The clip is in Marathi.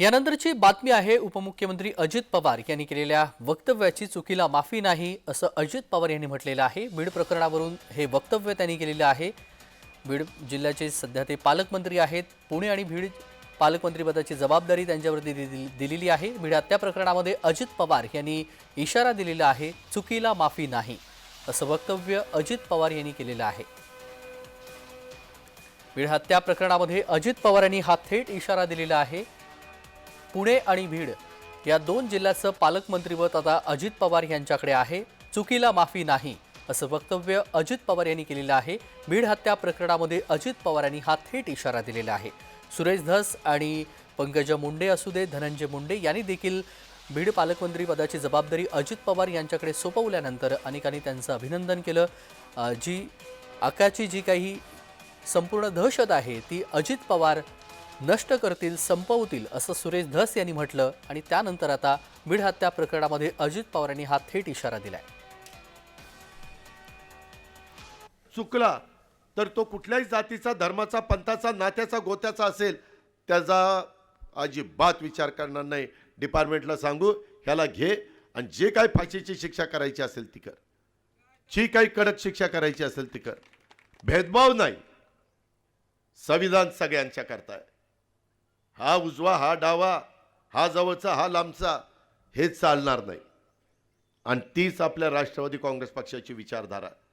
यानंतरची बातमी आहे उपमुख्यमंत्री अजित पवार यांनी केलेल्या वक्तव्याची चुकीला माफी नाही असं अजित पवार यांनी म्हटलेलं आहे. बीड प्रकरणावरून हे वक्तव्य त्यांनी केलेलं आहे. बीड जिल्ह्याचे सध्या ते पालकमंत्री आहेत. पुणे आणि बीड पालकमंत्रीपदाची जबाबदारी त्यांच्यावरती दिलेली आहे. बीड हत्या प्रकरणामध्ये अजित पवार यांनी इशारा दिलेला आहे चुकीला माफी नाही असं वक्तव्य अजित पवार यांनी केलेलं आहे. बीड हत्या प्रकरणामध्ये अजित पवार यांनी हा थेट इशारा दिलेला आहे. पुणे आणि भीड या दोन जिल्ह्याचं पालकमंत्रीपद आता अजित पवार यांच्याकडे आहे. चुकीला माफी नाही असं वक्तव्य अजित पवार यांनी केलेलं आहे. भीड हत्या प्रकरणामध्ये अजित पवार यांनी हा थेट इशारा दिलेला आहे. सुरेश धस आणि पंकजा मुंडे असू दे धनंजय मुंडे यांनी देखील बीड पालकमंत्री पदाची जबाबदारी अजित पवार यांच्याकडे सोपवल्यानंतर अनेकांनी त्यांचं अभिनंदन केलं. जी आकाची जी काही संपूर्ण दहशत आहे ती अजित पवार नष्ट करतील संपवतील असं सुरेश धस यांनी म्हटलं आणि त्यानंतर आता बीड हत्या प्रकरणामध्ये अजित पवारांनी हा थेट इशारा दिलाय. चुकला तर तो कुठल्याही जातीचा धर्माचा पंथाचा नात्याचा गोत्याचा असेल त्याचा अजिबात विचार करणार नाही. डिपार्टमेंटला सांगू ह्याला घे आणि जे काही फाशीची शिक्षा करायची असेल ती कर. जी काही कडक शिक्षा करायची असेल ती कर. भेदभाव नाही. संविधान सगळ्यांच्या करता हा उजवा हा डावा हा जवळचा हा लांबचा हे चालणार नाही. आणि तीच आपल्या राष्ट्रवादी काँग्रेस पक्षाची विचारधारा. आहे